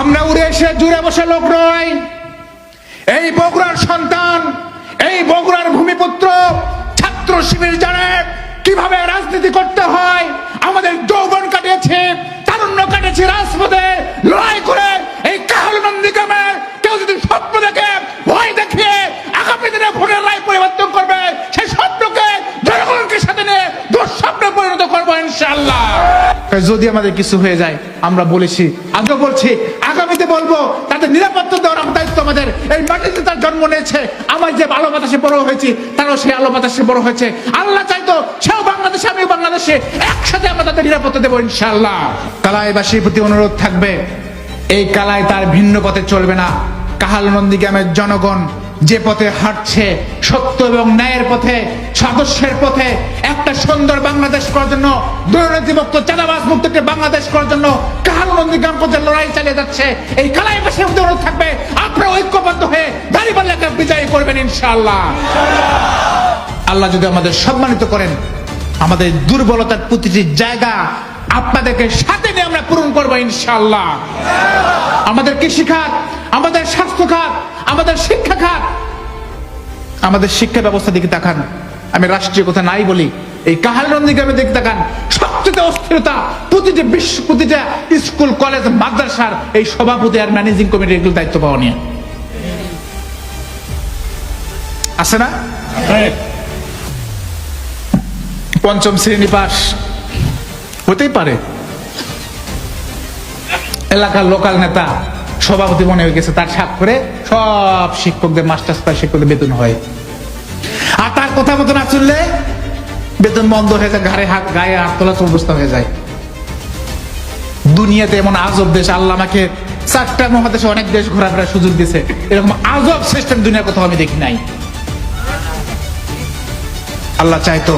আমরা উড়ে এসে জুড়ে বসে লোক নয়। এই বগুড়ার সন্তান, এই বগুড়ার ভূমিপুত্র ছাত্র শিবির জানে কীভাবে রাজনীতি করতে হয়। আমাদের যৌবন কাটিয়েছে, তারুণ্য কাটিয়েছে রাজপথে। লড়াই করে এই কাহাল নন্দীগ্রামে কেউ যদি স্বপ্ন দেখে, ভয় দেখিয়ে আগামী দিনে ভোটের রায় পরিবর্তন করবে, সেই স্বপ্নকে জনগণকে সাথে নিয়ে দুঃস্বপ্নে পরিণত করব ইনশাল্লাহ যদি আমাদের কিছু হয়ে যায়, আমরা বলেছি আগে বলছি আগামীতে বলব, তাদের নিরাপত্তা দেওয়ার দায়িত্ব আমাদের। এই মাটিতে তার জন্ম নিয়েছে, আমার যে আলো বাতাসে বড় হয়েছি, তারাও সেই আলো বাতাসে বড় হয়েছে। আল্লাহ চাইতো সেও বাংলাদেশে, আমিও বাংলাদেশে, একসাথে আমরা তাদের নিরাপত্তা দেবো ইনশাল্লাহ কালাইবাসীর প্রতি অনুরোধ থাকবে, এই কালায় তার ভিন্ন পথে চলবে না। কাহাল নন্দীগ্রামের জনগণ যে পথে হাঁটছে, সত্য এবং ন্যায়ের পথে সদস্যের পথে একটা সুন্দর বাংলাদেশ করার জন্য দুর্নীতিমুক্ত চাঁদাবাজ মুক্ত একটি বাংলাদেশ করার জন্য কাহাল নন্দীগ্রাম পর্যন্ত লড়াই চালিয়ে যাচ্ছে। এই কালাই পাশে অনুরোধ থাকবে, আপনারা ঐক্যবদ্ধ হয়ে দাঁড়িপাল্লাকে বিজয়ী করবেন ইনশাআল্লাহ। আল্লাহ যদি আমাদের সম্মানিত করেন, আমাদের দুর্বলতার প্রতিটি জায়গা আপনাদেরকে সাথে নিয়ে আমরা পূরণ করব ইনশাল্লাহ আমাদের কৃষি খাত আমাদের স্বাস্থ্য খাত আমাদের শিক্ষা খাত আমাদের শিক্ষা ব্যবস্থা দিকে তাকান। আমি রাষ্ট্রীয় কথা নাই বলি। এই কাহালনন্দী গ্রামে দিকে তাকান সবচেয়ে অস্থিরতা প্রতিটা বিশ্ব, প্রতিটা স্কুল, কলেজ, মাদ্রাসার এই সভাপতি আর ম্যানেজিং কমিটির এগুলো দায়িত্ব পাওয়া নিয়ে। আছে না? পঞ্চম শ্রেণি পাস হতেই পারে। এলাকার লোকাল নেতা, সভাপতি মনে হয়ে গেছে, তার স্বাক্ষরে সব শিক্ষকদের, মাস্টার্স পাস শিক্ষকদের বেতন হয়। আর তার কথা মতো না চললে বেতন বন্ধ হয়ে যায়, ঘাড়ে হাত, গায়ে হাত তোলা অবস্থা হয়ে যায়। দুনিয়াতে এমন আজব দেশ, আল্লাহ আমাকে চারটা মহাদেশে অনেক দেশ ঘোরাফেরার সুযোগ দিছে এরকম আজব সিস্টেম দুনিয়ার কোথাও আমি দেখি নাই। আল্লাহ চাইতো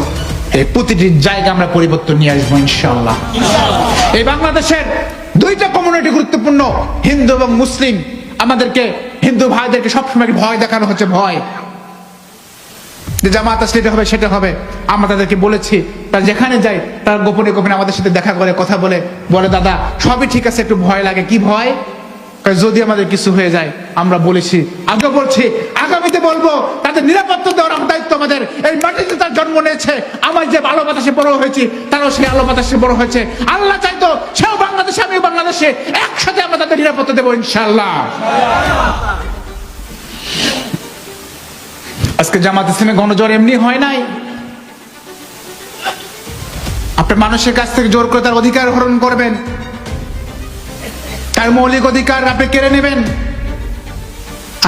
এই প্রতিটি জায়গা আমরা পরিবর্তন নিয়ে আসব, ইনশাআল্লাহ। এই বাংলাদেশের দুইটা কমিউনিটি গুরুত্বপূর্ণ, হিন্দু এবং মুসলিম। আমাদেরকে, হিন্দু ভাইদেরকে সবসময় ভয় দেখানো হচ্ছে, ভয়। যে জামাত আসলে এটা হবে, সেটা হবে। আমরা তাদেরকে বলেছি, তার যেখানে যাই তার গোপনে গোপনে আমাদের সাথে দেখা করে, কথা বলে বলে, দাদা, সবই ঠিক আছে, একটু ভয় লাগে। কি ভয়? যদি আমাদের কিছু হয়ে যায়, আমরা বলেছি আগে বলছি, আগামীতে বলব, তাদের নিরাপত্তা দেওয়ার দায়িত্ব আমাদের। এই মাটিতে তার জন্ম নিয়েছে, আমার যে আলো বাতাসে বড় হয়েছি, তারাও সেই আলো বাতাসে বড় হয়েছে। আল্লাহ চাইতো সেও বাংলাদেশে, আমিও বাংলাদেশে, একসাথে আমরা তাদের নিরাপত্তা দেবো ইনশাল্লাহ আজকে জামাত ইসলামে গণজোয়ার এমনি হয় নাই। আপনি মানুষের কাছ থেকে জোর করে তার অধিকার হরণ করবেন। তার মৌলিক অধিকার আপনি কেড়ে নেবেন।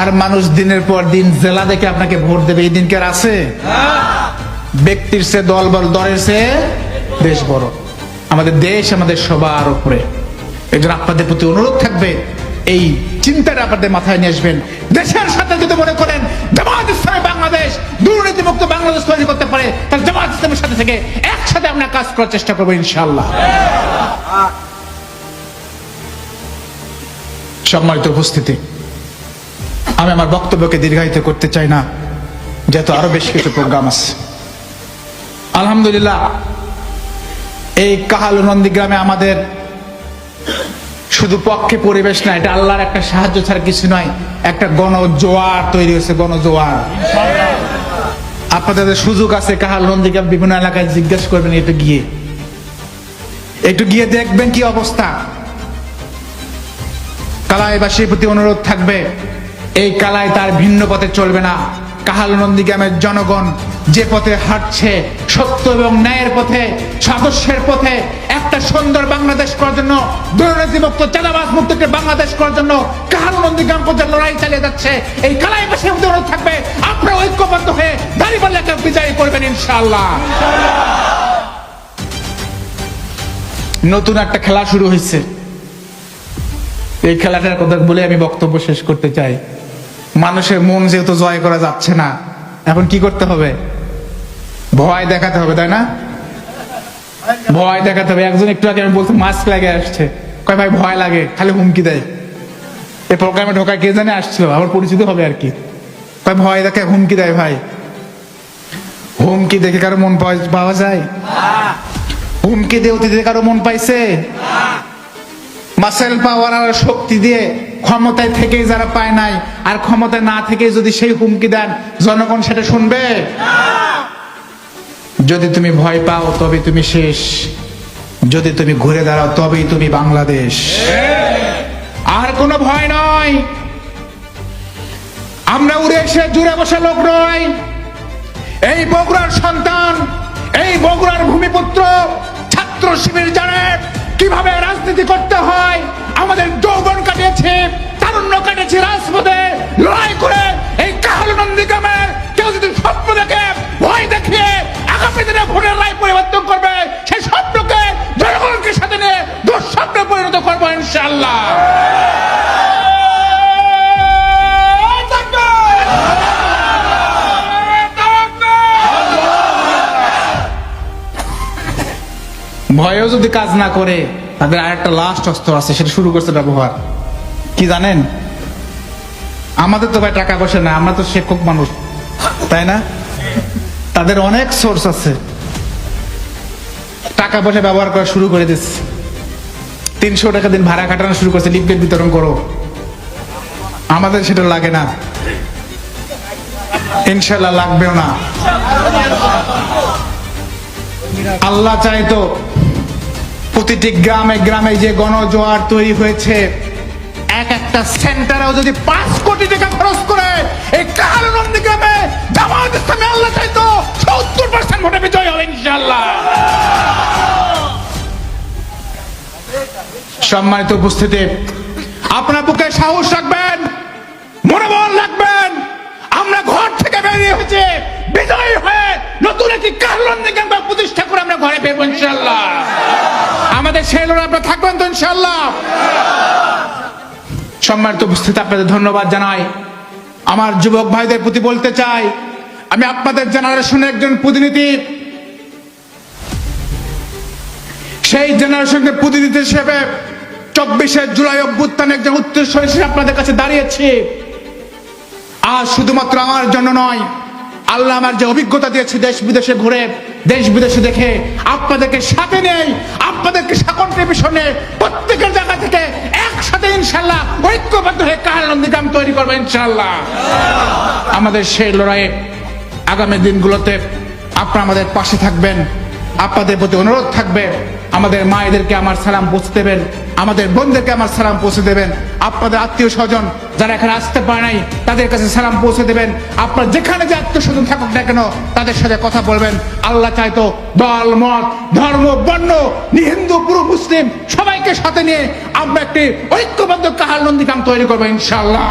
আর মানুষ দিনের পর দিন জেলা দেখে আপনাকে ভোট দেবে, এই দিনকে আছে? ব্যক্তির সে দল বড় দলের সে দেশ বড়। আমাদের দেশ, আমাদের সবার উপরে। এই জন্য আপনাদের প্রতি অনুরোধ থাকবে, এই চিন্তাটা আপনাদের মাথায় নিয়ে আসবেন। দেশের সাথে যদি মনে করেন, জামাত ইসলামী বাংলাদেশ দুর্নীতিমুক্ত বাংলাদেশ তৈরি করতে পারে তাহলে জামাত ইসলামের সাথে থেকে একসাথে আমরা কাজ করার চেষ্টা করব ইনশাল্লাহ সম্মানিত উপস্থিতি, আমি আমার বক্তব্যকে দীর্ঘায়িত করতে চাই না, যেহেতু আরও বেশ কিছু প্রোগ্রাম আছে। আলহামদুলিল্লাহ, এই কাহাল নন্দীগ্রামে আমাদের শুধু পক্ষে পরিবেশ না, এটা আল্লাহর একটা সাহায্য ছাড়া কিছু নয়, একটা গণ জোয়ার তৈরি হয়েছে গণ জোয়ার আপনাদের সুযোগ আছে কাহাল নন্দীকে বিভিন্ন এলাকায় জিজ্ঞেস করবেন একটু গিয়ে। একটু গিয়ে দেখবেন কি অবস্থা। কালাইবাসীর প্রতি অনুরোধ থাকবে, এই কালায় তার ভিন্ন পথে চলবে না। কাহাল নন্দীগ্রামের জনগণ যে পথে হাঁটছে, সত্য এবং ন্যায়ের পথে সদস্যের পথে, একটা সুন্দর বাংলাদেশ করার জন্য দুর্নীতিমুক্ত চাঁদাবাজ মুক্ত বাংলাদেশ করার জন্য কাহাল নন্দীগ্রাম পর্যন্ত লড়াই চালিয়ে যাচ্ছে। এই কালাইবাসীর প্রতি অনুরোধ থাকবে আপনারা ঐক্যবদ্ধ হয়ে দাঁড়িপাল্লাকে বিজয়ী করবেন ইনশাআল্লাহ। নতুন একটা খেলা শুরু হয়েছে। এই খেলাটার কথা বলে আমি বক্তব্য শেষ করতে চাই। মানুষের মন যেহেতু জয় করা যাচ্ছে না, এখন কি করতে হবে? ভয় দেখাতে হবে, তাই না? ভয় দেখাতে হবে। একজন একটু আগে আমি বলছি, মাস্ক লাগে আসছে। কয়, ভাই, ভয় লাগে, খালি হুমকি দেয়। এই প্রোগ্রামে ঢোকা কে জানে আসছিল? আবার পরিচিত হবে আর কি। কয়, ভয় দেখে হুমকি দেয়, ভাই। হুমকি দেখে কারও মন পাওয়া যায়? হুমকি দিয়ে অতীতে কারও মন পাইছে? মাসেল পাওয়ার আর শক্তি দিয়ে ক্ষমতায় থেকেই যারা পায় নাই, আর ক্ষমতায় না থেকে যদি সেই হুমকি দেন, জনগণ সেটা শুনবে? যদি তুমি ভয় পাও তবে তুমি শেষ। যদি তুমি ঘুরে দাঁড়াও, তবেই তুমি বাংলাদেশ। আর কোনো ভয় নয় আমরা উড়ে এসে জুড়ে বসে লোক নয় এই বগুড়ার সন্তান, এই বগুড়ার ভূমিপুত্র ছাত্র শিবির জানে কীভাবে রাজনীতি করতে হয়? আমাদের যৌবন কাটিয়েছে, তারুণ্য কাটিয়েছে রাজপথে। লড়াই করে এই কাহাল নন্দীগ্রামের কেউ যদি স্বপ্ন দেখে, ভয় দেখিয়ে আগামী দিনে ভোটের রায় পরিবর্তন করবে, সেই স্বপ্নকে জনগণকে সাথে নিয়ে দুঃস্বপ্নে পরিণত করব ইনশাল্লাহ ভয়েও যদি কাজ না করে তাদের আর একটা লাস্ট অস্ত্র আছে, সেটা শুরু করছে ব্যবহার কি জানেন? আমাদের তো ভাই টাকা পয়সা না আমরা তো শিক্ষক মানুষ, তাই না? তাদের অনেক সোর্স আছে। টাকা পয়সা ব্যবহার করা শুরু করে দিচ্ছে তিনশো টাকা দিন ভাড়া কাটানো শুরু করছে, লিফলেট বিতরণ করো। আমাদের সেটা লাগে না। ইনশাল্লাহ লাগবেও না। আল্লাহ চাইতো প্রতিটি গ্রামে গ্রামে যে গণজোয়ার তৈরি হয়েছে, এক একটা সেন্টারেও যদি পাঁচ কোটি টাকা খরচ করে, এই কাহারনন্দী গ্রামে জামাত ইসলামে আল্লাহ চাইতো সত্তর পার্সেন্ট ভোটে বিজয় হবে ইনশাল্লাহ সম্মানিত উপস্থিতি, আপনার বুকে সাহস রাখবেন মনোবল রাখবেন আমরা ঘর থেকে বেরিয়ে হয়েছে বিজয়ী হয়ে নতুন একটি কাহলন্দি ক্যাম্প প্রতিষ্ঠা করে আমরা ঘরে ফিরবো ইনশাল্লাহ আমাদের সেই লড়াই আপনারা থাকবেন তো ইনশাল্লাহ সম্মানিত উপস্থিতি, আপনাদের ধন্যবাদ জানাই। আমার যুবক ভাইদের প্রতি বলতে চাই, আমি আপনাদের জেনারেশনের একজন প্রতিনিধি। সেই জেনারেশনের প্রতিনিধি হিসেবে চব্বিশে জুলাই অভ্যুত্থান একজন হিসেবে আপনাদের কাছে দাঁড়িয়েছি। আর শুধুমাত্র আমার জন্য নয় আল্লাহ আমার যে অভিজ্ঞতা দিয়েছে দেশ বিদেশে ঘুরে, দেশ বিদেশে দেখে, আপনাদেরকে সাথে নেই আপনাদেরকে কন্ট্রিবিউশনে প্রত্যেকের জায়গা থেকে একসাথে ইনশাল্লাহ ঐক্যবদ্ধ হয়ে কাহানন্দী গ্রাম তৈরি করব ইনশাল্লাহ আমাদের সেই লড়াইয়ে আগামী দিনগুলোতে আপনারা আমাদের পাশে থাকবেন, আপনাদের প্রতি অনুরোধ থাকবে, আমাদের মায়েদেরকে আমার সালাম পৌঁছে দেবেন। আমাদের বোনদেরকে আমার সালাম পৌঁছে দেবেন। আপনাদের আত্মীয় স্বজন যারা এখানে আসতে পারে নাই, তাদের কাছে সালাম পৌঁছে দেবেন। আপনার যেখানে যে আত্মীয় স্বজন থাকুক না কেন, তাদের সাথে কথা বলবেন। আল্লাহ চাইতো দল, মত, ধর্ম, বর্ণ হিন্দু পুরো মুসলিম সবাইকে সাথে নিয়ে আমরা একটি ঐক্যবদ্ধ কাহাল নন্দীকাম তৈরি করব ইনশাল্লাহ